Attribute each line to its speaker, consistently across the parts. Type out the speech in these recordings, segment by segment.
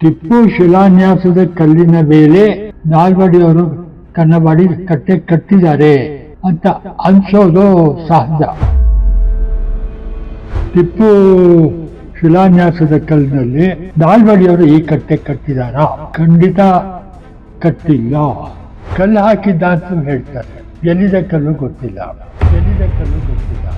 Speaker 1: ಟಿಪ್ಪು ಶಿಲಾನ್ಯಾಸದ ಕಲ್ಲಿನ ಮೇಲೆ ನಾಲ್ವಡಿಯವರು ಕನ್ನಬಾಡಿ ಕಟ್ಟೆ ಕಟ್ಟಿದ್ದಾರೆ ಅಂತ ಅನ್ಸೋದು ಸಹಜ. ಟಿಪ್ಪು ಶಿಲಾನ್ಯಾಸದ ಕಲ್ಲಿನಲ್ಲಿ ನಾಲ್ವಡಿಯವರು ಈ ಕಟ್ಟೆ ಕಟ್ಟಿದಾರ ಖಂಡಿತ ಕಟ್ಟಿಲ್ಲ. ಕಲ್ಲು ಹಾಕಿದ್ದ ಅಂತ ಹೇಳ್ತಾರೆ. ಎಲ್ಲಿದ ಕಲ್ಲು ಗೊತ್ತಿಲ್ಲ. ಎಲ್ಲಿದ ಕಲ್ಲು ಗೊತ್ತಿಲ್ಲ.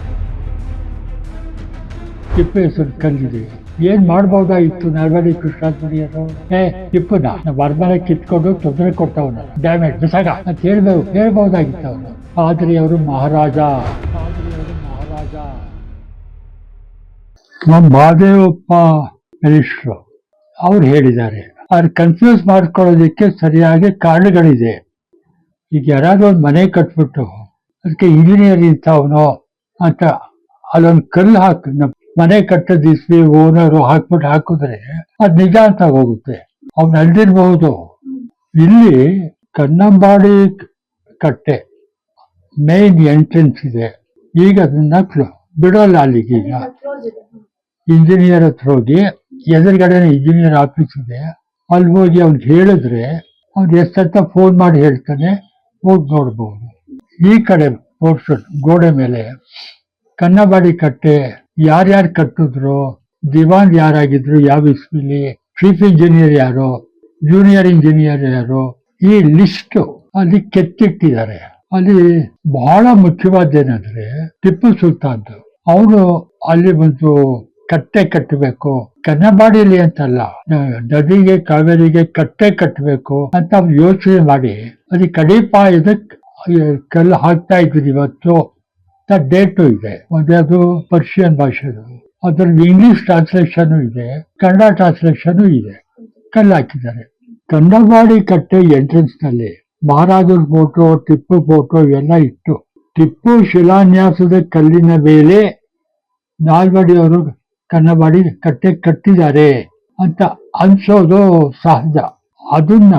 Speaker 1: ಟಿಪ್ಪು ಹೆಸರು ಕಲ್ಲಿದೆ. ಏನ್ ಮಾಡ್ಬೋದಾಗಿತ್ತು ನಾಲ್ವಡಿ ಕೃಷ್ಣಾಧ್ವರಿಯರು ಏ ಟಿಪ್ಪುನ ಅರಮನೆ ಕಿತ್ಕೊಂಡು ತೊಂದರೆ ಕೊಡ್ತಾವನ ಡ್ಯಾಮೇಜ್ ಬಿಸಾಗ ಅಂತ ಹೇಳ್ಬೇಕು ಹೇಳ್ಬೋದಾಗಿತ್ತು ಅವನು. ಆದ್ರೆ ಅವರು ಮಹಾರಾಜ. ಮಹಾರಾಜ ನಮ್ಮ ಮಹಾದೇವಪ್ಪ ಮಿನಿಸ್ಟ್ರು, ಅವ್ರು ಹೇಳಿದ್ದಾರೆ, ಅವ್ರು ಕನ್ಫ್ಯೂಸ್ ಮಾಡ್ಕೊಳ್ಳೋದಕ್ಕೆ ಸರಿಯಾಗಿ ಕಾರಣಗಳಿದೆ. ಈಗ ಯಾರಾದ್ರೂ ಒಂದು ಮನೆ ಕಟ್ಬಿಟ್ಟು, ಅದಕ್ಕೆ ಇಂಜಿನಿಯರ್ ಇಂಥವನು ಅಂತ ಅಲ್ಲೊಂದು ಕಲ್ಲು ಹಾಕಿ ನಮ್ಮ ಮನೆ ಕಟ್ಟದ ಓನರು ಹಾಕ್ಬಿಟ್ಟು ಹಾಕಿದ್ರೆ ಅದು ನಿಜ ಅಂತ ಹೋಗುತ್ತೆ. ಅವ್ನು ಅಲ್ದಿರ್ಬಹುದು ಇಲ್ಲಿ ಕನ್ನಂಬಾಡಿ ಕಟ್ಟೆ ಮೇನ್ ಎಂಟ್ರೆನ್ಸ್ ಇದೆ. ಈಗ ಅದನ್ನ ಬಿಡೋಲ್ಲ ಅಲ್ಲಿಗೆ ಈಗ. ಇಂಜಿನಿಯರ್ ಹತ್ರ ಹೋಗಿ ಎದುರುಗಡೆನೆ ಇಂಜಿನಿಯರ್ ಆಫೀಸ್ ಇದೆ. ಅಲ್ಲಿ ಹೋಗಿ ಅವ್ನಿಗೆ ಹೇಳಿದ್ರೆ ಅವ್ನು ಎಷ್ಟಂತ ಫೋನ್ ಮಾಡಿ ಹೇಳ್ತಾನೆ, ಹೋಗಿ ನೋಡ್ಬೋದು. ಈ ಕಡೆ ಗೋಡೆ ಮೇಲೆ ಕನ್ನಂಬಾಡಿ ಕಟ್ಟೆ ಯಾರ್ಯಾರು ಕಟ್ಟಿದ್ರು, ದಿವಾನ್ ಯಾರಾಗಿದ್ರು, ಯಾವ ಇಸ್ವಿಲಿ ಚೀಫ್ ಇಂಜಿನಿಯರ್ ಯಾರು ಜೂನಿಯರ್ ಇಂಜಿನಿಯರ್ ಯಾರು, ಈ ಲಿಸ್ಟ್ ಅಲ್ಲಿ ಕೆತ್ತಿಟ್ಟಿದ್ದಾರೆ. ಅಲ್ಲಿ ಬಹಳ ಮುಖ್ಯವಾದ ಏನಂದ್ರೆ ಟಿಪ್ಪು ಸುಲ್ತಾನ್. ಅವನು ಅಲ್ಲಿ ಒಂದು ಕಟ್ಟೆ ಕಟ್ಟಬೇಕು ಕನ್ನಬಾಡಿಲಿ ಅಂತಲ್ಲ, ನದಿಗೆ, ಕಾವೇರಿಗೆ ಕಟ್ಟೆ ಕಟ್ಟಬೇಕು ಅಂತ ಯೋಚನೆ ಮಾಡಿ ಅದಕ್ಕೆ ಕಡಿಪಾಯದ ಕಲ್ಲು ಹಾಕ್ತಾ ಇದ್ರು ಇವತ್ತು. ಡೇಟು ಇದೆ ಒಂದದು ಪರ್ಷಿಯನ್ ಭಾಷೆದು ಅದ್ರಲ್ಲಿ ಇಂಗ್ಲಿಷ್ ಟ್ರಾನ್ಸ್ಲೇಷನ್ ಇದೆ ಕನ್ನಡ ಟ್ರಾನ್ಸ್ಲೇಷನ್ ಇದೆ ಕಲ್ಲು ಹಾಕಿದ್ದಾರೆ ಕನ್ನಡವಾಡಿ ಕಟ್ಟೆ ಎಂಟ್ರೆನ್ಸ್ನಲ್ಲಿ ಮಹಾರಾಜರ ಫೋಟೋ ಟಿಪ್ಪು ಫೋಟೋ ಎಲ್ಲ ಇತ್ತು ಟಿಪ್ಪು ಶಿಲಾನ್ಯಾಸದ ಕಲ್ಲಿನ ಮೇಲೆ ನಾಲ್ವಡಿಯವರು ಕನ್ನವಾಡಿ ಕಟ್ಟೆ ಕಟ್ಟಿದ್ದಾರೆ ಅಂತ ಅನ್ಸೋದು ಸಹಜ ಅದನ್ನ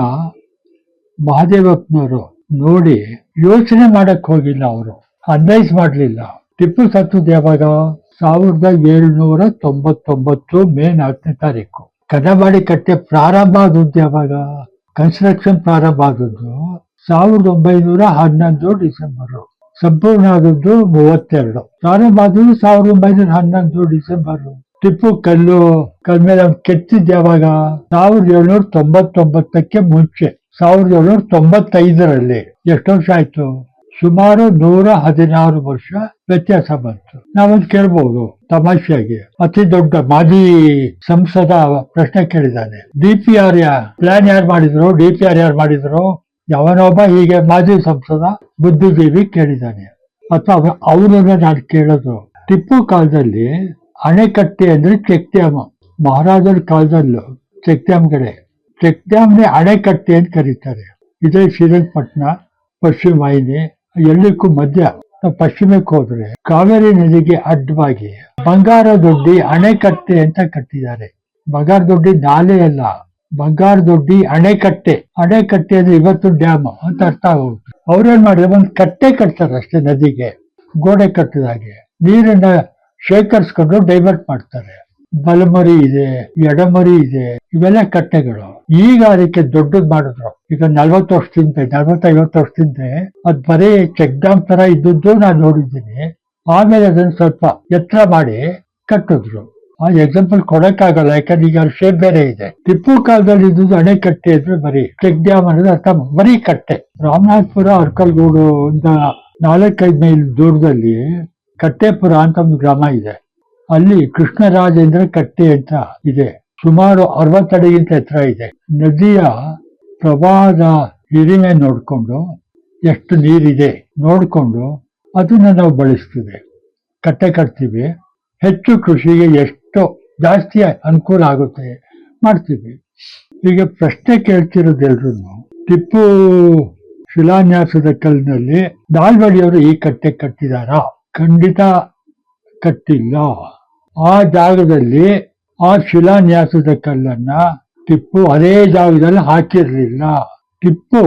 Speaker 1: ಮಹಾದೇವಪ್ಪನವರು ನೋಡಿ ಯೋಚನೆ ಮಾಡಕ್ ಹೋಗಿಲ್ಲ ಅವರು ಅನಲೈಸ್ ಮಾಡಲಿಲ್ಲ. ಟಿಪ್ಪು ಸತ್ತದ್ದು ಯಾವಾಗ ಸಾವಿರದ ಏಳ್ನೂರ ತೊಂಬತ್ತೊಂಬತ್ತು ಮೇ ನಾಲ್ಕನೇ ತಾರೀಕು. ಕದಬಾಡಿ ಕಟ್ಟೆ ಪ್ರಾರಂಭ ಆದದ್ದು ಯಾವಾಗ? ಕನ್ಸ್ಟ್ರಕ್ಷನ್ ಪ್ರಾರಂಭ ಆದದ್ದು ಸಾವಿರದ ಒಂಬೈನೂರ ಹನ್ನೊಂದು ಡಿಸೆಂಬರ್. ಸಂಪೂರ್ಣ ಆದದ್ದು ಮೂವತ್ತೆರಡು. ಪ್ರಾರಂಭ ಆದದ್ದು ಸಾವಿರದ ಒಂಬೈನೂರ ಹನ್ನೊಂದು ಡಿಸೆಂಬರ್. ಟಿಪ್ಪು ಕಲ್ಲು ಕಲ್ ಮೇಲೆ ಅವ್ನು ಕೆತ್ತಿದ್ದು ಯಾವಾಗ? ಸಾವಿರದ ಏಳ್ನೂರ ತೊಂಬತ್ತೊಂಬತ್ತಕ್ಕೆ ಮುಂಚೆ. ಸಾವಿರದ ಏಳ್ನೂರ ತೊಂಬತ್ತೈದರಲ್ಲಿ. ಎಷ್ಟು ವರ್ಷ ಆಯ್ತು? ಸುಮಾರು ನೂರ ಹದಿನಾರು ವರ್ಷ ವ್ಯತ್ಯಾಸ ಬಂತು. ನಾವೊಂದು ಕೇಳ್ಬಹುದು ತಮಾಷೆಯಾಗಿ. ಅತಿ ದೊಡ್ಡ ಮಾಜಿ ಸಂಸದ ಪ್ರಶ್ನೆ ಕೇಳಿದ್ದಾನೆ. ಡಿ ಪಿ ಆರ್ ಯಾ ಪ್ಲಾನ್ ಯಾರು ಮಾಡಿದ್ರು? ಡಿ ಪಿ ಆರ್ ಯಾರು ಮಾಡಿದ್ರು? ಯಾವನೊಬ್ಬ ಹೀಗೆ ಮಾಜಿ ಸಂಸದ ಬುದ್ಧಿಜೀವಿ ಕೇಳಿದ್ದಾನೆ. ಅಥವಾ ಅವರನ್ನ ನಾನು ಕೇಳಿದ್ರು. ಟಿಪ್ಪು ಕಾಲದಲ್ಲಿ ಅಣೆಕಟ್ಟೆ ಅಂದ್ರೆ ಚೆಕ್ ಡ್ಯಾಮ್ ಮಹಾರಾಜರ ಕಾಲದಲ್ಲೂ ಚೆಕ್ ಡ್ಯಾಮ್ ಕಡೆ ಚೆಕ್ ಅಣೆಕಟ್ಟೆ ಅಂತ ಕರೀತಾರೆ. ಇದೇ ಶ್ರೀರಂಗಪಟ್ಟಣ, ಪಶ್ಚಿಮ ವಾಹಿನಿ ಎಲ್ಲಕ್ಕೂ ಮಧ್ಯ ಪಶ್ಚಿಮಕ್ಕೆ ಹೋದ್ರೆ ಕಾವೇರಿ ನದಿಗೆ ಅಡ್ಡವಾಗಿ ಬಂಗಾರ ದೊಡ್ಡಿ ಅಣೆಕಟ್ಟೆ ಅಂತ ಕಟ್ಟಿದ್ದಾರೆ. ಬಂಗಾರ ದೊಡ್ಡಿ ನಾಲೆ ಅಲ್ಲ, ಬಂಗಾರ ದೊಡ್ಡಿ ಅಣೆಕಟ್ಟೆ. ಅಣೆಕಟ್ಟೆ ಅಂದ್ರೆ ಇವತ್ತು ಡ್ಯಾಮ್ ಅಂತ ಅರ್ಥ ಆಗುತ್ತೆ ಅವ್ರೇನ್ ಮಾಡಿದ್ರೆ, ಒಂದು ಕಟ್ಟೆ ಕಟ್ತಾರೆ ಅಷ್ಟೇ ನದಿಗೆ, ಗೋಡೆ ಕಟ್ಟದಾಗೆ ನೀರನ್ನ ಶೇಖರಿಸ್ಕೊಂಡು ಡೈವರ್ಟ್ ಮಾಡ್ತಾರೆ. ಬಲಮರಿ ಇದೆ, ಎಡಮರಿ ಇದೆ, ಇವೆಲ್ಲ ಕಟ್ಟೆಗಳು. ಈಗ ಅದಕ್ಕೆ ದೊಡ್ಡದ್ ಮಾಡಿದ್ರು. ಈಗ ನಲ್ವತ್ತು ವರ್ಷದಿಂದ, ನಲ್ವತ್ತೈವತ್ತು ವರ್ಷದಿಂದ ಅದ್ ಬರೀ ಚೆಕ್ ಡ್ಯಾಮ್ ತರ ಇದ್ದದ್ದು ನಾನು ನೋಡಿದ್ದೀನಿ. ಆಮೇಲೆ ಅದನ್ನ ಸ್ವಲ್ಪ ಎತ್ತರ ಮಾಡಿ ಕಟ್ಟಿದ್ರು. ಆ ಎಕ್ಸಾಂಪಲ್ ಕೊಡಕ್ಕಾಗಲ್ಲ, ಯಾಕಂದ್ರೆ ಈಗ ಶೇಪ್ ಬೇರೆ ಇದೆ. ಟಿಪ್ಪು ಕಾಲದಲ್ಲಿ ಇದ್ದಿದ್ದು ಅಣೆ ಕಟ್ಟೆ ಇದ್ರೆ ಬರೀ ಚೆಕ್ ಡ್ಯಾಮ್ ಅನ್ನೋದು ಅರ್ಥ ಬರೀ ಕಟ್ಟೆ. ರಾಮನಾಥ್ಪುರ, ಅರ್ಕಲ್ಗೂಡು ಒಂದು ನಾಲ್ಕೈದು ಮೈಲ್ ದೂರದಲ್ಲಿ ಕಟ್ಟೆಪುರ ಅಂತ ಒಂದು ಗ್ರಾಮ ಇದೆ. ಅಲ್ಲಿ ಕೃಷ್ಣರಾಜೇಂದ್ರ ಕಟ್ಟೆ ಅಂತ ಇದೆ. ಸುಮಾರು ಅರವತ್ತಡಿಗಿಂತ ಎತ್ತರ ಇದೆ. ನದಿಯ ಪ್ರವಾಹದ ಹಿರಿಮೆ ನೋಡಿಕೊಂಡು ಎಷ್ಟು ನೀರಿದೆ ನೋಡಿಕೊಂಡು ಅದನ್ನ ನಾವು ಬಳಸ್ತೀವಿ ಕಟ್ಟೆ ಕಟ್ತೀವಿ. ಹೆಚ್ಚು ಕೃಷಿಗೆ ಎಷ್ಟು ಜಾಸ್ತಿ ಅನುಕೂಲ ಆಗುತ್ತೆ ಮಾಡ್ತೀವಿ. ಈಗ ಪ್ರಶ್ನೆ ಕೇಳ್ತಿರೋದೆಲ್ರು ಟಿಪ್ಪು ಶಿಲಾನ್ಯಾಸದ ಕಲ್ಲಿನಲ್ಲಿ ನಾಲ್ವಡಿಯವರು ಈ ಕಟ್ಟೆ ಕಟ್ಟಿದಾರಾ? ಖಂಡಿತ ಕಟ್ಟಿಲ್ಲ. ಆ ಜಾಗದಲ್ಲಿ ಆ ಶಿಲಾನ್ಯಾಸದ ಕಲ್ಲನ್ನ ಟಿಪ್ಪು ಅದೇ ಜಾಗದಲ್ಲಿ ಹಾಕಿರಲಿಲ್ಲ. ಟಿಪ್ಪು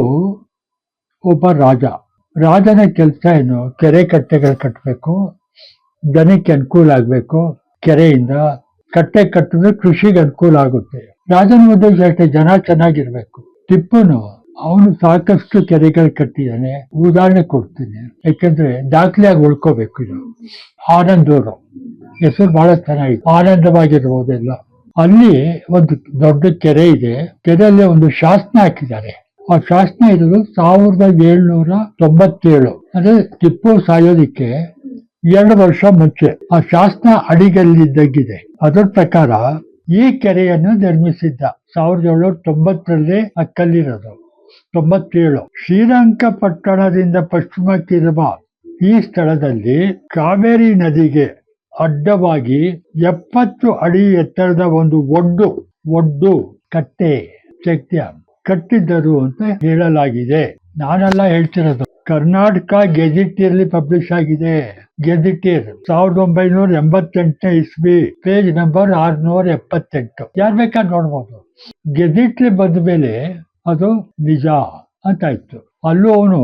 Speaker 1: ಒಬ್ಬ ರಾಜ. ರಾಜನ ಕೆಲಸ ಏನು? ಕೆರೆ ಕಟ್ಟೆಗಳು ಕಟ್ಟಬೇಕು ಜನಕ್ಕೆ ಅನುಕೂಲ ಆಗಬೇಕು, ಕೆರೆಯಿಂದ ಕಟ್ಟೆ ಕಟ್ಟಿದ್ರೆ ಕೃಷಿಗೆ ಅನುಕೂಲ ಆಗುತ್ತೆ. ರಾಜನ ಉದ್ದೇಶ ಅಷ್ಟೇ, ಜನ ಚೆನ್ನಾಗಿರ್ಬೇಕು. ಟಿಪ್ಪುನು ಅವನು ಸಾಕಷ್ಟು ಕೆರೆಗಳು ಕಟ್ಟಿದ್ದಾನೆ, ಉದಾಹರಣೆ ಕೊಡ್ತೀನಿ. ಯಾಕಂದ್ರೆ ದಾಖಲೆಯಾಗಿ ಉಳ್ಕೋಬೇಕು ಇದು. ಆನಂದೂರು. ಹೆಸರು ಬಹಳ ಚೆನ್ನಾಗಿದೆ. ಆನಂದವಾಗಿರ್ಬೋದೆಲ್ಲ. ಅಲ್ಲಿ ಒಂದು ದೊಡ್ಡ ಕೆರೆ ಇದೆ. ಕೆರೆಯಲ್ಲಿ ಒಂದು ಶಾಸನ ಹಾಕಿದ್ದಾರೆ. ಆ ಶಾಸನ ಇರೋದು ಸಾವಿರದ ಏಳ್ನೂರ ತೊಂಬತ್ತೇಳು. ಅಂದ್ರೆ ಟಿಪ್ಪು ಸಾಯೋದಿಕ್ಕೆ ಎರಡು ವರ್ಷ ಮುಂಚೆ. ಆ ಶಾಸನ ಅಡಿಗಲ್ಲಿದ್ದಂಗಿದೆ. ಅದರ ಪ್ರಕಾರ ಈ ಕೆರೆಯನ್ನು ನಿರ್ಮಿಸಿದ್ದ ಸಾವಿರದ ಏಳ್ನೂರ ತೊಂಬತ್ತರಲ್ಲಿ ಅಕ್ಕಲ್ಲಿರೋದು. ಕಲ್ಲಿರೋದು ತೊಂಬತ್ತೇಳು ಶ್ರೀರಂಗಪಟ್ಟಣದಿಂದ ಪಶ್ಚಿಮಕ್ಕಿರುವ ಈ ಸ್ಥಳದಲ್ಲಿ ಕಾವೇರಿ ನದಿಗೆ ಅಡ್ಡವಾಗಿ ಎಪ್ಪತ್ತು ಅಡಿ ಎತ್ತರದ ಒಂದು ಒಡ್ಡು ಒಡ್ಡು ಕಟ್ಟೆ ಚೈತ್ಯ ಕಟ್ಟಿದ್ದರು ಅಂತ ಹೇಳಲಾಗಿದೆ. ನಾನೆಲ್ಲ ಹೇಳ್ತಿರೋದು. ಕರ್ನಾಟಕ ಗೆಜಿಟಿಯರ್ಲಿ ಪಬ್ಲಿಷ್ ಆಗಿದೆ. ಗೆಜಿಟಿಯರ್ ಸಾವಿರದ ಒಂಬೈನೂರ ಎಂಬತ್ತೆಂಟನೇ ಇಸ್ವಿ, ಪೇಜ್ ನಂಬರ್ ಆರ್ನೂರ ಎಪ್ಪತ್ತೆಂಟು. ಯಾರು ಬೇಕಾದ್ರೆ ನೋಡ್ಬೋದು? ಗೆಜಿಟ್ಲಿ ಬಂದ ಮೇಲೆ ಅದು ನಿಜ ಅಂತಾಯ್ತು. ಅಲ್ಲೂ ಅವನು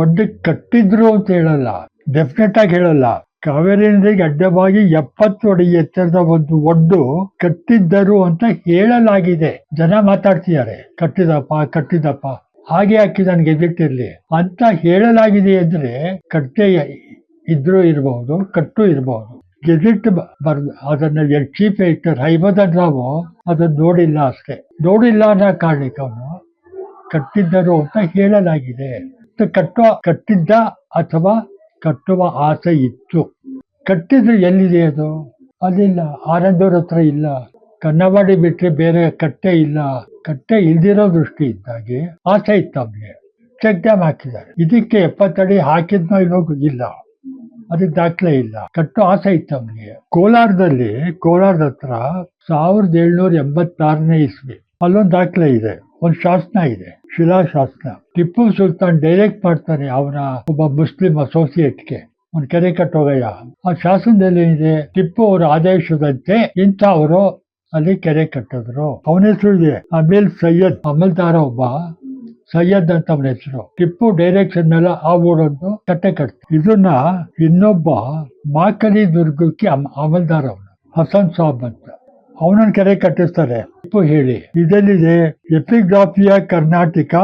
Speaker 1: ಒಡ್ಡು ಕಟ್ಟಿದ್ರು ಅಂತ ಹೇಳಲ್ಲ. ಡೆಫಿನೆಟ್ ಆಗಿ ಹೇಳಲ್ಲ. ಕಾವೇರಿ ನದಿಗೆ ಅಡ್ಡವಾಗಿ ಎಪ್ಪತ್ತು ಅಡಿ ಎತ್ತರದ ಒಂದು ಒಡ್ಡು ಕಟ್ಟಿದ್ದರು ಅಂತ ಹೇಳಲಾಗಿದೆ. ಜನ ಮಾತಾಡ್ತಿದ್ದಾರೆ. ಕಟ್ಟಿದಪ್ಪ ಕಟ್ಟಿದಪ್ಪ. ಹಾಗೆ ಹಾಕಿ ನನಗೆ ಗೆಜೆಟ್ಟಿರ್ಲಿ ಅಂತ ಹೇಳಲಾಗಿದೆ ಅಂದ್ರೆ ಕಟ್ಟೆ ಇದ್ರೂ ಇರಬಹುದು ಕಟ್ಟು ಇರಬಹುದು ಗೆಜೆಟ್ ಬರ್, ಅದನ್ನ ಚೀಫ್ ಎಡಿಟರ್ ಹೈಮದನ್ ರಾವು ಅದನ್ನ ನೋಡಿಲ್ಲ ಅಷ್ಟೇ. ನೋಡಿಲ್ಲ ಅನ್ನೋ ಕಾರಣಕ್ಕೆ ಅವನು ಕಟ್ಟಿದ್ದರು ಅಂತ ಹೇಳಲಾಗಿದೆ. ಕಟ್ಟುವ, ಕಟ್ಟಿದ್ದ ಅಥವಾ ಕಟ್ಟುವ ಆಸೆ ಇತ್ತು. ಕಟ್ಟಿದ್ರೆ ಎಲ್ಲಿದೆ ಅದು? ಅಲ್ಲಿಲ್ಲ. ಆನಂದವ್ರ ಹತ್ರ ಇಲ್ಲ. ಕನ್ನವಾಡಿ ಬಿಟ್ರೆ ಬೇರೆ ಕಟ್ಟೆ ಇಲ್ಲ. ಕಟ್ಟೆ ಇಲ್ದಿರೋ ದೃಷ್ಟಿ ಇದ್ದಾಗೆ ಆಸೆ ಇತ್ತು ಚೆಕ್ ಡ್ಯಾಮ್ ಹಾಕಿದ್ದಾರೆ. ಇದಕ್ಕೆ ಎಪ್ಪತ್ತಡಿ ಹಾಕಿದ್ನೋ ಇಲ್ಲೋ ಇಲ್ಲ ಅದಕ್ಕೆ ದಾಖಲೆ ಇಲ್ಲ. ಕಟ್ಟು ಆಸೆ ಇತ್ತು ಕೋಲಾರದಲ್ಲಿ, ಕೋಲಾರದ ಹತ್ರ ಸಾವಿರದ ಏಳ್ನೂರ ಎಂಬತ್ತಾರನೇ ಇಸ್ವಿ ಅಲ್ಲೊಂದು ದಾಖಲೆ ಇದೆ. ಒಂದು ಶಾಸನ ಇದೆ. ಶಿಲಾಶಾಸನ ಟಿಪ್ಪು ಸುಲ್ತಾನ್ ಡೈರೆಕ್ಟ್ ಮಾಡ್ತಾನೆ ಅವನ ಒಬ್ಬ ಮುಸ್ಲಿಂ ಅಸೋಸಿಯೇಟ್ಗೆ ಒಂದು ಕೆರೆ ಕಟ್ಟೋಗಯ್ಯ. ಆ ಶಾಸನದಲ್ಲಿ ಏನಿದೆ ಟಿಪ್ಪು ಅವರ ಆದೇಶದಂತೆ ಇಂಥ ಅವರು ಅಲ್ಲಿ ಕೆರೆ ಕಟ್ಟಿದ್ರು. ಅವನ ಹೆಸರು ಇದೆ ಅಮಿಲ್ ಸೈಯದ್. ಅಮಲ್ದಾರ ಒಬ್ಬ, ಸೈಯದ್ ಅಂತ ಅವನ ಹೆಸರು. ಟಿಪ್ಪು ಡೈರೆಕ್ಷನ್ ಮೇಲೆ ಆ ಊರೊಂದು ಕಟ್ಟೆ ಕಟ್ತ ಇದನ್ನ ಇನ್ನೊಬ್ಬ ಮಾಕಲಿ ದುರ್ಗಕ್ಕೆ ಅಮಲ್ದಾರ್ ಅವನು, ಹಸನ್ ಸಾಬ್ ಅಂತ. ಅವನನ್ನ ಕೆರೆ ಕಟ್ಟಿಸ್ತಾರೆ. ಟಿಪ್ಪು ಹೇಳಿ, ಇದೆಲ್ಲಿದೆ Epigraphia Karnataka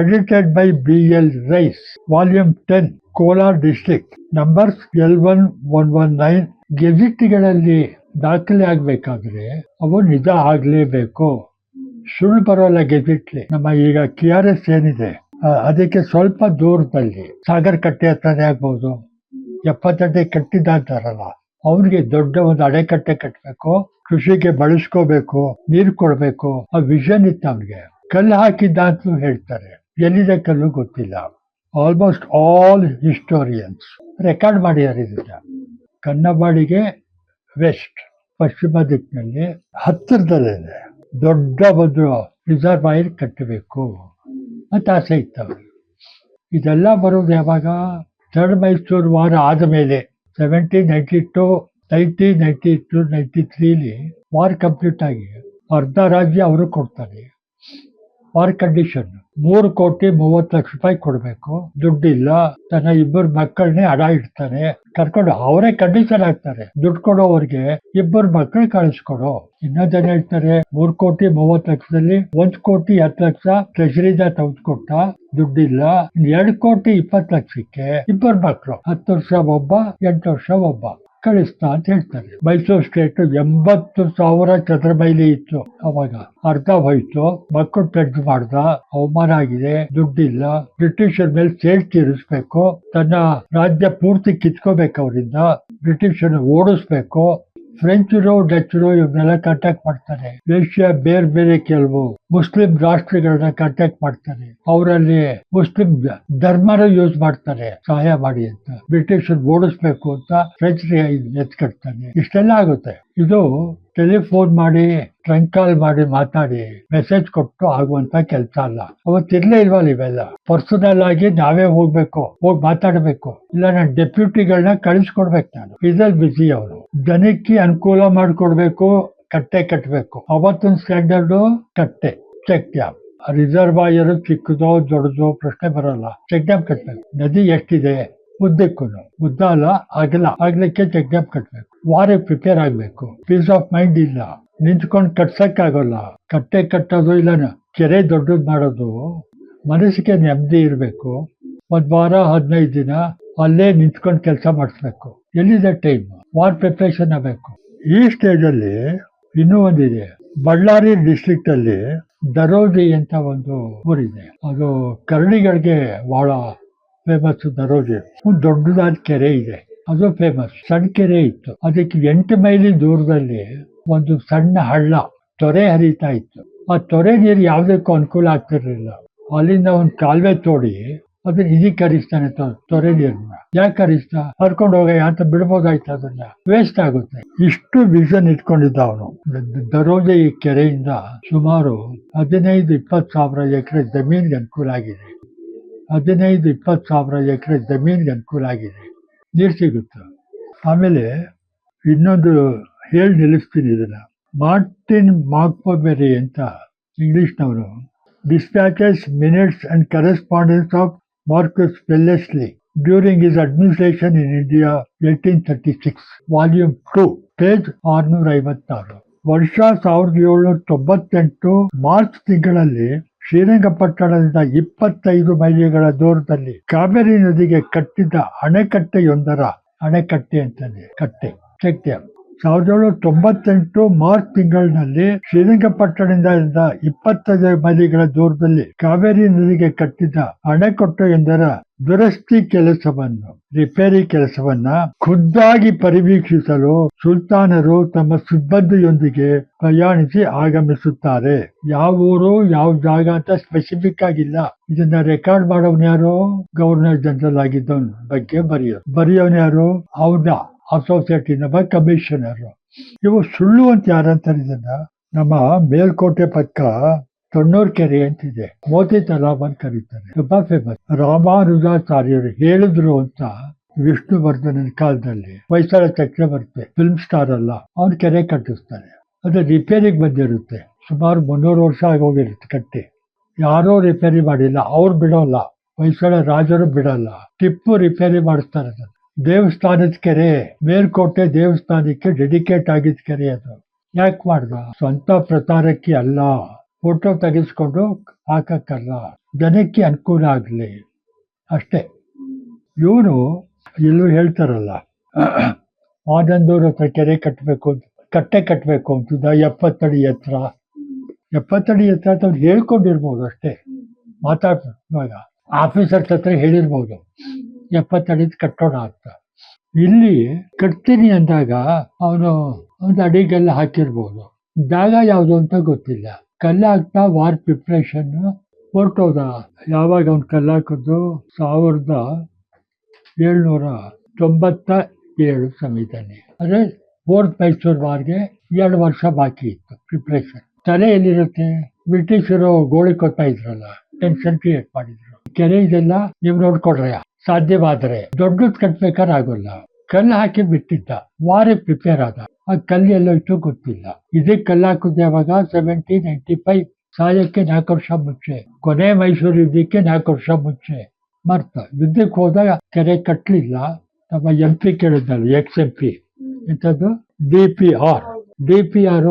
Speaker 1: edited by B L Rice, volume ten, Kolar district. Numbers L one one one nine ಗೆಜಿಟ್ಗಳಲ್ಲಿ ದಾಖಲೆ ಆಗ್ಬೇಕಾದ್ರೆ ಅವು ನಿಜ ಆಗ್ಲೇಬೇಕು. ಸುಳ್ಳು ಬರೋಲ್ಲ ಗೆಜಿಟ್ಲಿ. ನಮ್ಮ ಈಗ ಕೆ ಆರ್ ಎಸ್ ಏನಿದೆ ಅದಕ್ಕೆ ಸ್ವಲ್ಪ ದೂರದಲ್ಲಿ, ಸಾಗರ್ ಕಟ್ಟೆ ಹತ್ರನೇ ಆಗ್ಬೋದು. ಎಪ್ಪತ್ತಡಿ ಕಟ್ಟಿದ್ದ ಅಂತಾರಲ್ಲ, ಅವನಿಗೆ ದೊಡ್ಡ ಒಂದು ಅಡೆಕಟ್ಟೆ ಕಟ್ಟಬೇಕು ಕೃಷಿಗೆ ಬಳಸ್ಕೋಬೇಕು, ನೀರು ಕೊಡಬೇಕು, ಆ ವಿಷನ್ ಇತ್ತು ಅವನಿಗೆ. ಕಲ್ಲು ಹಾಕಿದ್ದ ಅಂತಲೂ ಹೇಳ್ತಾರೆ. ಎಲ್ಲಿದೆ ಕಲ್ಲು ಗೊತ್ತಿಲ್ಲ. ಆಲ್ಮೋಸ್ಟ್ ಆಲ್ ಹಿಸ್ಟೋರಿಯನ್ಸ್ ರೆಕಾರ್ಡ್ ಮಾಡಿದ್ದಾರೆ ಇದನ್ನ ಕನ್ನಬಾಡಿಗೆ ವೆಸ್ಟ್ ಪಶ್ಚಿಮ ದಿಕ್ಕಿನಲ್ಲಿ ಹತ್ತಿರದಲ್ಲಿದೆ. ದೊಡ್ಡ ಒಂದು ರಿಸರ್ವಾಯರ್ ಕಟ್ಟಬೇಕು ಅಂತ ಆಸೆ ಇತ್ತು. ಇದೆಲ್ಲ ಬರೋದು ಯಾವಾಗ? ಥರ್ಡ್ ಮೈಸೂರು ವಾರ ಆದ ಮೇಲೆ seventeen ninety two nineteen ninety two ninety ತ್ರೀಲಿ war complete ಆಗಿ ಅರ್ಧ ರಾಜ್ಯ ಅವರು ಕೊಡ್ತಾರೆ. War condition. ಮೂರು ಕೋಟಿ ಮೂವತ್ತು ಲಕ್ಷ ರೂಪಾಯಿ ಕೊಡಬೇಕು. ದುಡ್ಡಿಲ್ಲ. ತನ್ನ ಇಬ್ಬರು ಮಕ್ಕಳನ್ನೇ ಅಡ ಇಡ್ತಾನೆ. ಕರ್ಕೊಂಡು ಅವರೇ ಕಂಡೀಷನ್ ಹಾಕ್ತಾರೆ. ದುಡ್ಡು ಕೊಡೋವ್ರಿಗೆ ಇಬ್ಬರು ಮಕ್ಕಳು ಕಳಿಸ್ಕೊಡು. ಇನ್ನೊಂದೇನ್ ಹೇಳ್ತಾರೆ, ಮೂರ್ ಕೋಟಿ ಮೂವತ್ತು ಲಕ್ಷದಲ್ಲಿ ಒಂದ್ ಕೋಟಿ ಹತ್ತು ಲಕ್ಷ ಟ್ರೆಷರಿದ ತೆಗೆದುಕೊಟ್ಟ ದುಡ್ಡಿಲ್ಲ. ಎರಡು ಕೋಟಿ ಇಪ್ಪತ್ತು ಲಕ್ಷಕ್ಕೆ ಇಬ್ಬರು ಮಕ್ಕಳು ಹತ್ತು ವರ್ಷ ಒಬ್ಬ, ಎಂಟು ವರ್ಷ ಒಬ್ಬ. ಕಳಿಸ್ತಾ ಅಂತ ಹೇಳ್ತಾರೆ. ಮೈಸೂರು ಸ್ಟೇಟ್ ಎಂಬತ್ತು ಸಾವಿರ ಚದರ ಮೈಲಿ ಇತ್ತು. ಅವಾಗ ಅರ್ಧ ಹೋಯ್ತು. ಮಕ್ಕಳು ಪೆಡ್ ಮಾಡ್ದ. ಅವಮಾನ ಆಗಿದೆ. ದುಡ್ಡಿಲ್ಲ. ಬ್ರಿಟಿಷರ ಮೇಲೆ ಸೇಲ್ ತೀರಿಸ್ಬೇಕು. ತನ್ನ ರಾಜ್ಯ ಪೂರ್ತಿ ಕಿತ್ಕೋಬೇಕು ಅವರಿಂದ. ಬ್ರಿಟಿಷರ್ ಓಡಿಸ್ಬೇಕು. ಫ್ರೆಂಚರು ಡಚ್ಚರು ಇವನ್ನೆಲ್ಲ ಕಾಂಟ್ಯಾಕ್ಟ್ ಮಾಡ್ತಾರೆ. ಏಷ್ಯಾ ಬೇರೆ ಬೇರೆ ಕೆಲವು ಮುಸ್ಲಿಂ ರಾಷ್ಟ್ರಗಳನ್ನ ಕಾಂಟ್ಯಾಕ್ಟ್ ಮಾಡ್ತಾರೆ. ಅವರಲ್ಲಿ ಮುಸ್ಲಿಂ ಧರ್ಮನ ಯೂಸ್ ಮಾಡ್ತಾರೆ, ಸಹಾಯ ಮಾಡಿ ಅಂತ. ಬ್ರಿಟಿಷರ್ ಓಡಿಸ್ಬೇಕು ಅಂತ ಫ್ರೆಂಚ್ ಎತ್ಕಡ್ತಾನೆ ಇಷ್ಟೆಲ್ಲ ಆಗುತ್ತೆ. ಇದು ಟೆಲಿಫೋನ್ ಮಾಡಿ, ಟ್ರಂಕ್ ಕಾಲ್ ಮಾಡಿ ಮಾತಾಡಿ, ಮೆಸೇಜ್ ಕೊಟ್ಟು ಆಗುವಂತ ಕೆಲಸ ಅಲ್ಲ. ಅವತ್ತಿರ್ಲೇ ಇಲ್ವಲ್ಲ ಇವೆಲ್ಲ? ಪರ್ಸನಲ್ ಆಗಿ ನಾವೇ ಹೋಗ್ಬೇಕು, ಹೋಗಿ ಮಾತಾಡ್ಬೇಕು. ಇಲ್ಲ, ನಾನು ಡೆಪ್ಯೂಟಿಗಳನ್ನ ಕಳಿಸ್ಕೊಡ್ಬೇಕು ನಾನು. ಇದ್ರಲ್ಲಿ ಬಿಸಿ ಅವರು. ಜನಕ್ಕೆ ಅನುಕೂಲ ಮಾಡಿಕೊಡ್ಬೇಕು, ಕಟ್ಟೆ ಕಟ್ಟಬೇಕು ಅವತ್ತಿನ ಸ್ಟ್ಯಾಂಡರ್ಡು ಕಟ್ಟೆ. ಚೆಕ್ ಡ್ಯಾಮ್ ರಿಸರ್ವಾಯರ್ ಚಿಕ್ಕದೋ, ದೊಡ್ಡದೋ ಪ್ರಶ್ನೆ ಬರಲ್ಲ. ಚೆಕ್ ಡ್ಯಾಮ್ ಕಟ್ಟಬೇಕು ನದಿ ಎಷ್ಟಿದೆ? ಉದ್ದಕ್ಕೂ ಉದ್ದ ಅಲ್ಲ, ಅಗಲ. ಆಗ್ಲಿಕ್ಕೆ ತೆಗ್ದಪ್ ಕಟ್ಬೇಕು. ವಾರಕ್ಕೆ ಪ್ರಿಪೇರ್ ಆಗ್ಬೇಕು. ಪೀಸ್ ಆಫ್ ಮೈಂಡ್ ಇಲ್ಲ. ನಿಂತ್ಕೊಂಡು ಆಗೋಲ್ಲ ಕಟ್ಟೆ ಕಟ್ಟೋದು ಇಲ್ಲ ಕೆರೆ ದೊಡ್ಡದು ಮಾಡೋದು. ಮನಸ್ಸಿಗೆ ನೆಮ್ಮದಿ ಇರಬೇಕು. ಒಂದ್ ವಾರ, ಹದಿನೈದು ದಿನ ಅಲ್ಲೇ ನಿಂತ್ಕೊಂಡು ಕೆಲಸ ಮಾಡಿಸ್ಬೇಕು. ಎಲ್ಲಿದೆ ಟೈಮ್ ವಾರ್ ಪ್ರಿಪ್ರೇಷನ್ ಆಗಬೇಕು ಈ ಸ್ಟೇಜಲ್ಲಿ ಇನ್ನೂ ಒಂದಿದೆ. ಬಳ್ಳಾರಿ ಡಿಸ್ಟ್ರಿಕ್ಟ್ ಅಲ್ಲಿ ದರೋಜಿ ಅಂತ ಒಂದು ಊರಿದೆ. ಅದು ಕರಡಿಗಳಿಗೆ ಬಹಳ ಫೇಮಸ್ ದರೋಜೆ. ಒಂದು ದೊಡ್ಡದಾದ ಕೆರೆ ಇದೆ. ಅದು ಫೇಮಸ್ ಸಣ್ಣ ಕೆರೆ ಇತ್ತು. ಅದಕ್ಕೆ ಎಂಟು ಮೈಲಿ ದೂರದಲ್ಲಿ ಒಂದು ಸಣ್ಣ ಹಳ್ಳ, ತೊರೆ ಹರಿತಾ ಇತ್ತು. ಆ ತೊರೆ ನೀರು ಯಾವುದಕ್ಕೂ ಅನುಕೂಲ ಆಗ್ತಿರ್ಲಿಲ್ಲ. ಅಲ್ಲಿಂದ ಒಂದು ಕಾಲುವೆ ತೋಡಿ ಅದನ್ನ ಇದಕ್ಕೆ ಕರಿಸ್ತಾನೆ ತೊರೆ ನೀರನ್ನ. ಯಾಕೆ ಕರಿಸ್ತಾ? ಹರ್ಕೊಂಡು ಹೋಗ ಅಂತ ಬಿಡ್ಬೋದಾಯ್ತು ಅದನ್ನ. ವೇಸ್ಟ್ ಆಗುತ್ತೆ. ಇಷ್ಟು ವಿಷನ್ ಇಟ್ಕೊಂಡಿದ್ದ ಅವನು ದರೋಜೆ ಈ ಕೆರೆಯಿಂದ ಸುಮಾರು ಹದಿನೈದು, ಇಪ್ಪತ್ತು ಸಾವಿರ ಎಕರೆ ಜಮೀನಿಗೆ ಅನುಕೂಲ ಆಗಿದೆ. ಹದಿನೈದು, ಇಪ್ಪತ್ತು ಸಾವಿರ ಎಕರೆ ಜಮೀನಿಗೆ ಅನುಕೂಲ ಆಗಿದೆ ನೀರು ಸಿಗುತ್ತೆ? ಆಮೇಲೆ ಇನ್ನೊಂದು ಹೇಳಿ ನಿಲ್ಲಿಸ್ತೀನಿ ಇದನ್ನ. ಮಾರ್ಟಿನ್ ಮಾಕ್ಪೊಬೆರಿ ಅಂತ ಇಂಗ್ಲಿಷ್ನವರು dispatches minutes and correspondence of Marcus Wellesley during his administration in India eighteen thirty six volume two page ಆರ್ನೂರ ಐವತ್ತಾರು ವರ್ಷ ಸಾವಿರದ ಏಳ್ನೂರ ತೊಂಬತ್ತೆಂಟು ಮಾರ್ಚ್ ತಿಂಗಳಲ್ಲಿ ಶ್ರೀರಂಗಪಟ್ಟಣದಿಂದ ಇಪ್ಪತ್ತೈದು ಮೈಲಿಗಳ ದೂರದಲ್ಲಿ ಕಾವೇರಿ ನದಿಗೆ ಕಟ್ಟಿದ್ದ ಅಣೆಕಟ್ಟೆಯೊಂದರ ಅಣೆಕಟ್ಟೆ ಅಂತಾನೆ ಕಟ್ಟೆ ಚೆಕ್ ಸಾವಿರದ ಏಳುನೂರ ತೊಂಬತ್ತೆಂಟು ಮಾರ್ಚ್ ತಿಂಗಳಿನಲ್ಲಿ ಶ್ರೀರಂಗಪಟ್ಟಣದಿಂದ ಇಪ್ಪತ್ತೈದು ಮೈಲಿಗಳ ದೂರದಲ್ಲಿ ಕಾವೇರಿ ನದಿಗೆ ಕಟ್ಟಿದ ಅಣೆಕಟ್ಟು ಎಂದರ ದುರಸ್ತಿ ಕೆಲಸವನ್ನು, ರಿಪೇರಿ ಕೆಲಸವನ್ನ ಖುದ್ದಾಗಿ ಪರಿವೀಕ್ಷಿಸಲು ಸುಲ್ತಾನರು ತಮ್ಮ ಸಿಬ್ಬಂದಿಯೊಂದಿಗೆ ಪ್ರಯಾಣಿಸಿ ಆಗಮಿಸುತ್ತಾರೆ. ಯಾವ ಊರು, ಯಾವ ಜಾಗ ಅಂತ ಸ್ಪೆಸಿಫಿಕ್ ಆಗಿಲ್ಲ. ಇದನ್ನ ರೆಕಾರ್ಡ್ ಮಾಡೋನ್ ಯಾರು ಗವರ್ನರ್ ಜನರಲ್ ಆಗಿದ್ದವನ್ ಬಗ್ಗೆ ಬರೆಯೋ ಬರೆಯೋನ್ ಯಾರು ಹೌದಾ? ಅಸೋಸಿಯೇಟ್ ಬೈ ಕಮಿಷನರ್ ಇವು ಸುಳ್ಳು ಅಂತ ಯಾರಂತಾರೆ ನಮ್ಮ ಮೇಲ್ಕೋಟೆ ಪಕ್ಕ ತೊಣ್ಣೂರು ಕೆರೆ ಅಂತಿದೆ. ಮೋತಿ ತಲಾಬ್ ಅಂತ ಕರೀತಾರೆ. ತುಂಬಾ ಫೇಮಸ್ ರಾಮಾನುಜಾಚಾರ್ಯರು ಹೇಳಿದ್ರು ಅಂತ ವಿಷ್ಣುವರ್ಧನ ಕಾಲದಲ್ಲಿ. ಹೊಯ್ಸಳ ಚಕ್ರವರ್ತಿ ಫಿಲ್ಮ್ ಸ್ಟಾರ್ ಅಲ್ಲ. ಅವ್ನು ಕೆರೆ ಕಟ್ಟಿಸ್ತಾರೆ. ಅದು ರಿಪೇರಿಗೆ ಬಂದಿರುತ್ತೆ. ಸುಮಾರು ಮುನ್ನೂರು ವರ್ಷ ಆಗೋಗಿರುತ್ತೆ ಕಟ್ಟಿ. ಯಾರೋ ರಿಪೇರಿ ಮಾಡಿಲ್ಲ. ಅವ್ರು ಬಿಡೋಲ್ಲ. ಹೊಯ್ಸಳ ರಾಜರು ಬಿಡಲ್ಲ. ಟಿಪ್ಪು ರಿಪೇರಿ ಮಾಡಿಸ್ತಾರೆ ದೇವಸ್ಥಾನದ ಕೆರೆ, ಮೇಲ್ಕೋಟೆ ದೇವಸ್ಥಾನಕ್ಕೆ ಡೆಡಿಕೇಟ್ ಆಗಿದ್ದ ಕೆರೆ ಅದು. ಯಾಕೆ ಮಾಡ್ದ? ಸ್ವಂತ ಪ್ರಚಾರಕ್ಕೆ ಅಲ್ಲ ಫೋಟೋ ತೆಗೆಸ್ಕೊಂಡು ಹಾಕಕ್ಕಲ್ಲ. ಜನಕ್ಕೆ ಅನುಕೂಲ ಆಗಲಿ. ಅಷ್ಟೇ. ಇವನು ಎಲ್ಲೂ ಹೇಳ್ತಾರಲ್ಲ, ಆನಂದೂರ್ ಹತ್ರ ಕೆರೆ ಕಟ್ಟಬೇಕು ಅಂತ, ಕಟ್ಟೆ ಕಟ್ಟಬೇಕು ಅಂತಿದ್ದ, ಎಪ್ಪತ್ತಡಿ ಎತ್ತರ. ಎಪ್ಪತ್ತಡಿ ಎತ್ತರ ಅಂತ ಅವ್ರು ಹೇಳ್ಕೊಂಡಿರ್ಬೋದು ಅಷ್ಟೇ. ಮಾತಾಡುವಾಗ ಆಫೀಸರ್ಸ್ ಹತ್ರ ಹೇಳಿರ್ಬೋದು. ಎಪ್ಪತ್ತಡಿ ಕಟ್ಟೋಣ ಅಂತ. ಇಲ್ಲಿ ಕಟ್ತೀನಿ ಅಂದಾಗ ಅವನು ಒಂದು ಅಡಿಗೆಲ್ಲ ಹಾಕಿರ್ಬೋದು. ಜಾಗ ಯಾವುದು ಅಂತ ಗೊತ್ತಿಲ್ಲ. ಕಲ್ಲಾಗ್ತಾ ವಾರ್ ಪ್ರಿಪ್ರೇಷನ್ ಹೊರಟೋದ. ಯಾವಾಗ ಅವ್ನು ಕಲ್ಲಾಕಿದ್ದು ಸಾವಿರದ ಏಳ್ನೂರ ತೊಂಬತ್ತ ಏಳು ಸಂವಿಧಾನ ಅಂದರೆ ಫೋರ್ತ್ ಮೈಸೂರು ವಾರ್ಗೆ ಎರಡು ವರ್ಷ ಬಾಕಿ ಇತ್ತು ಪ್ರಿಪ್ರೇಷನ್ ತಲೆ ಎಲ್ಲಿರುತ್ತೆ? ಬ್ರಿಟಿಷರು ಗೋಳಿ ಕೊಡ್ತಾ ಇದ್ರಲ್ಲ ಟೆನ್ಷನ್ ಕ್ರಿಯೇಟ್ ಮಾಡಿದ್ರು. ಕೆರೆ ಇದೆಲ್ಲ ನೀವು ನೋಡ್ಕೊಡ್ರಯ್ಯ ಸಾಧ್ಯವಾದರೆ ದೊಡ್ಡದ್ ಕಟ್ಟಬೇಕಾದ್ರೆ ಆಗೋಲ್ಲ. ಕಲ್ಲು ಹಾಕಿ ಬಿಟ್ಟಿದ್ದ. ವಾರೆ ಪ್ರಿಪೇರ್ ಆದ. ಆ ಕಲ್ಲು ಎಲ್ಲೋಯ್ತು ಗೊತ್ತಿಲ್ಲ. ಇದೇ ಕಲ್ಲು ಹಾಕಿದ್ದೆ ಯಾವಾಗ? ಸೆವೆಂಟೀನ್ ನೈಂಟಿ ಫೈವ್ ಸಾಯಕ್ಕೆ ನಾಲ್ಕು ವರ್ಷ ಮುಂಚೆ. ಕೊನೆ ಮೈಸೂರು ಯುದ್ಧಕ್ಕೆ ನಾಲ್ಕು ವರ್ಷ ಮುಂಚೆ. ಮರ್ತ. ಯುದ್ಧಕ್ಕೆ ಹೋದಾಗ ಕೆರೆ ಕಟ್ಟಲಿಲ್ಲ ನಮ್ಮ ಎಂ ಪಿ ಕೇಳಿದ್ದಲ್ಲ ಎಕ್ಸ್ ಎಂ ಪಿ ಎಂಥದ್ದು D P R D P R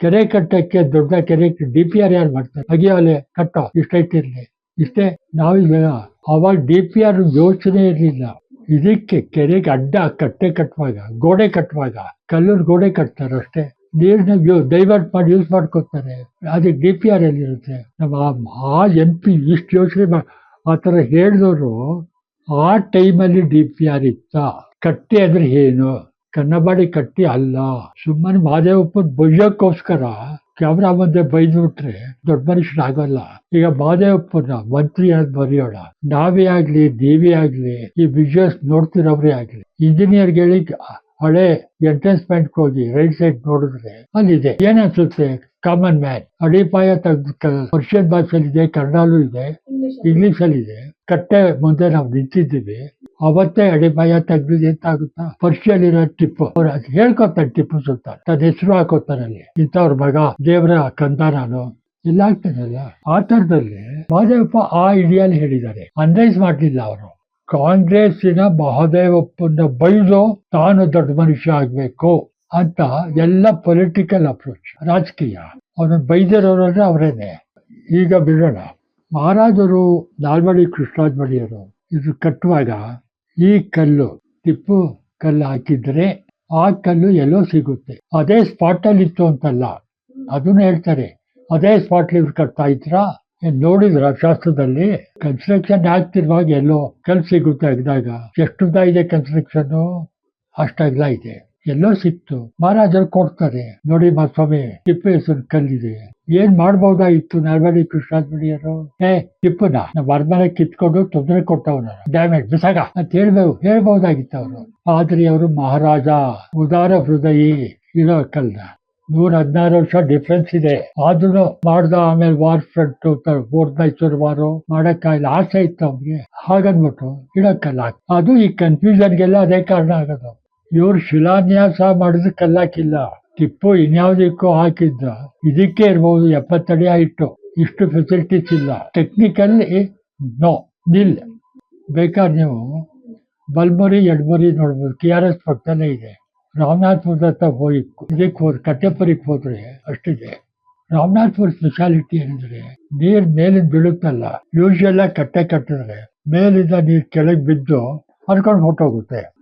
Speaker 1: ಕೆರೆ ಕಟ್ಟಕ್ಕೆ ದೊಡ್ಡ ಕೆರೆ ಡಿ ಪಿ ಆರ್ ಯಾರು ಮಾಡ್ತಾರೆ? ಅಗಿಯೋಲೆ ಕಟ್ಟೋ. ಇಷ್ಟೈತಿರ್ಲಿ. ಇಷ್ಟೇ ನಾವೀಗ ಅವಾಗ ಡಿ ಪಿ ಆರ್ ಯೋಚನೆ ಇರಲಿಲ್ಲ. ಇದಕ್ಕೆ ಕೆರೆಗೆ ಅಡ್ಡ ಕಟ್ಟೆ ಕಟ್ಟುವಾಗ ಗೋಡೆ ಕಟ್ಟುವಾಗ ಕಲ್ಲೂರು ಗೋಡೆ ಕಟ್ತಾರೆ ಅಷ್ಟೇ. ನೀರನ್ನ ಡೈವರ್ಟ್ ಮಾಡಿ ಯೂಸ್ ಮಾಡ್ಕೊತಾರೆ. ಅದಕ್ಕೆ ಡಿ ಪಿ ಆರ್ ಎಲ್ಲಿರುತ್ತೆ ನಮ್ಮ ಆ- ಎಂ ಪಿ ಇಷ್ಟು ಯೋಚನೆ ಆ ಥರ ಹೇಳಿದವರು ಆ ಟೈಮಲ್ಲಿ ಡಿ ಪಿ ಆರ್ ಇತ್ತ? ಕಟ್ಟೆ ಅಂದ್ರೆ ಏನು? ಕನ್ನಂಬಾಡಿ ಕಟ್ಟಿ ಅಲ್ಲ. ಸುಮ್ಮನೆ ಮಾದೇವಪ್ಪನ ಬೊಯ್ಯಕ್ಕೋಸ್ಕರ ಕ್ಯಾಮ್ರಾ ಮುಂದೆ ಬೈದ್ಬಿಟ್ರೆ ದೊಡ್ಡ ಮನುಷ್ಯನಾಗಲ್ಲ ಈಗ ಮಾದೇವಪ್ಪನ ಮಂತ್ರಿ ಅಂತ ಬರೆಯೋಣ. ನಾವೇ ಆಗ್ಲಿ ದೇವಿ ಆಗ್ಲಿ, ಈ ವಿಜುವಲ್ಸ್ ನೋಡ್ತಿರೋರೇ ಆಗ್ಲಿ. ಇಂಜಿನಿಯರ್ ಹೇಳಿ ಹಳೆ ಎಂಟ್ರೆನ್ಸ್ ಪಾಯಿಂಟ್ ಹೋಗಿ ರೈಟ್ ಸೈಡ್ ನೋಡಿದ್ರೆ ಅಲ್ಲಿದೆ. ಏನ್ ಅನ್ಸುತ್ತೆ ಕಾಮನ್ ಮ್ಯಾನ್ ಅಡಿಪಾಯ ಪರ್ಷಿಯನ್ ಭಾಷೆಯಲ್ಲಿ ಇದೆ ಕನ್ನಡಲ್ಲೂ ಇದೆ ಇಂಗ್ಲಿಷ್ ಅಲ್ಲಿ ಇದೆ ಕಟ್ಟೆ ಮುಂದೆ ನಾವು ನಿಂತಿದ್ದೀವಿ. ಅವತ್ತೇ ಅಡಿಪಾಯ ತೆಗ್ದಿದೆ ಅಂತ ಆಗುತ್ತಾ ಪರ್ಷಿಯಲ್ಲಿರೋ ಟಿಪ್ಪು. ಅವ್ರು ಹೇಳ್ಕೊತಾರೆ ಟಿಪ್ಪು ಸುಲ್ತಾನ್. ತನ್ನ ಹೆಸರು ಹಾಕೋತಾರೆ ಅಲ್ಲಿ ಇಂಥವ್ರ ಮಗ, ದೇವರ ಕಂದ ನಾನು. ಇಲ್ಲ ಆಗ್ತಾನಲ್ಲ ಆ ಥರದಲ್ಲಿ ಮಹದೇವಪ್ಪ ಆ ಇಡಿಯಲ್ಲಿ ಹೇಳಿದ್ದಾರೆ. ಅಂದೈಸ್ ಮಾಡಲಿಲ್ಲ ಅವರು. ಕಾಂಗ್ರೆಸ್ಸಿನ ಮಹದೇವಪ್ಪನ ಬೈದು ತಾನು ದೊಡ್ಡ ಮನುಷ್ಯ ಆಗ್ಬೇಕು ಅಂತ ಎಲ್ಲ ಪೊಲಿಟಿಕಲ್ ಅಪ್ರೋಚ್ ರಾಜಕೀಯ. ಅವನ ಬೈದಿರೋರಂದ್ರೆ ಅವರೇನೆ. ಈಗ ಬಿಡೋಣ. ಮಹಾರಾಜರು ನಾಲ್ವಡಿ ಕೃಷ್ಣರಾಜ ಒಡೆಯರು ಇದು ಕಟ್ಟುವಾಗ ಈ ಕಲ್ಲು ತಿಪ್ಪು ಕಲ್ಲು ಹಾಕಿದ್ರೆ ಆ ಕಲ್ಲು ಎಲ್ಲೋ ಸಿಗುತ್ತೆ. ಅದೇ ಸ್ಪಾಟ್ ಅಲ್ಲಿ ಇತ್ತು ಅಂತಲ್ಲ, ಅದನ್ನ ಹೇಳ್ತಾರೆ. ಅದೇ ಸ್ಪಾಟ್ ಇವ್ರು ಕಟ್ತಾ ಇದ್ರಾ? ನೋಡಿದ್ರ ಶಾಸ್ತ್ರದಲ್ಲಿ? ಕನ್ಸ್ಟ್ರಕ್ಷನ್ ಆಗ್ತಿರುವಾಗ ಎಲ್ಲೋ ಕಲ್ ಸಿಗುತ್ತೆ ಅಗ್ದಾಗ ಎಷ್ಟು ಇದೆ ಕನ್ಸ್ಟ್ರಕ್ಷನ್ ಅಷ್ಟು ಅಗಲ ಇದೆ. ಎಲ್ಲೋ ಸಿಕ್ತು. ಮಹಾರಾಜರು ಕೊಡ್ತಾರೆ. ನೋಡಿ ಮಾ ಸ್ವಾಮಿ ಟಿಪ್ಪು ಹೆಸರು ಕಲ್ಲಿದೆ ಏನ್ ಮಾಡ್ಬೋದಾಗಿತ್ತು ನಾಲ್ವಡಿ ಕೃಷ್ಣಾಸ್ಮಡಿಯರು ಏ, ಟಿಪ್ಪುನ. ನಮ್ಮ ಅರಮನೆ ಕಿತ್ಕೊಂಡು ತೊಂದರೆ ಕೊಟ್ಟವನ. ಡ್ಯಾಮೇಜ್ ಬಿಸಾಗ ಅಂತ ಹೇಳ್ಬೇಕು. ಹೇಳ್ಬಹುದಾಗಿತ್ತು ಅವರು. ಆದ್ರೆ ಅವರು ಮಹಾರಾಜ. ಉದಾರ ಹೃದಯಿ ಇರೋ ಕಲ್ಲ ನೂರ ಹದಿನಾರು ವರ್ಷ ಡಿಫ್ರೆನ್ಸ್ ಇದೆ. ಆದ್ರೂ ಮಾಡ್ದ ಆಮೇಲೆ ವಾರ್ ಫ್ರಂಟ್ ಬೋರ್ಡ್ ಮೈಸೂರು ವಾರು ಮಾಡಕ್ಕಾಗಿಲ್ಲ ಆಸೆ ಇತ್ತು ಅವ್ನಿಗೆ ಹಾಗನ್ಬಿಟ್ಟು ಇಡಕ್ಕಲ್ಲ. ಅದು ಈ ಕನ್ಫ್ಯೂಷನ್ಗೆಲ್ಲ ಅದೇ ಕಾರಣ ಆಗೋದು. ಇವ್ರು ಶಿಲಾನ್ಯಾಸ ಮಾಡಿದ ಕಲ್ಲಾಕಿಲ್ಲ. ಟಿಪ್ಪು ಇನ್ಯಾವುದಕ್ಕೂ ಹಾಕಿದ್ದ. ಇದಕ್ಕೆ ಇರ್ಬೋದು ಎಪ್ಪತ್ತಡಿ ಇಟ್ಟು ಇಷ್ಟು ಫೆಸಿಲಿಟೀಸ್ ಇಲ್ಲ. Technically no nil. ಬೇಕಾದ್ರೆ ನೀವು? ಬಲ್ಮುರಿ, ಎಡ್ಮುರಿ ನೋಡ್ಬೋದು. ಕೆ ಆರ್ ಎಸ್ ಪಕ್ಕದಲ್ಲೇ ಇದೆ. ರಾಮನಾಥ್ಪುರದ ಹತ್ರ ಹೋಗಿ ಇದಕ್ಕೆ ಹೋದ್ರೆ ಕಟ್ಟೆಪುರಿಗೆ ಹೋದ್ರೆ ಅಷ್ಟಿದೆ. ರಾಮನಾಥ್ಪುರ ಸ್ಪೆಷಾಲಿಟಿ ಅಂದ್ರೆ ನೀರ್ ಮೇಲಿಂದ ಬೀಳುತ್ತಲ್ಲ. ಯೂಶುವಲ್ ಕಟ್ಟೆ ಕಟ್ಟಿದ್ರೆ, ಮೇಲಿಂದ ನೀರ್ ಕೆಳಗೆ ಬಿದ್ದು ಹರ್ಕೊಂಡು ಹೊಟ್ಟೋಗುತ್ತೆ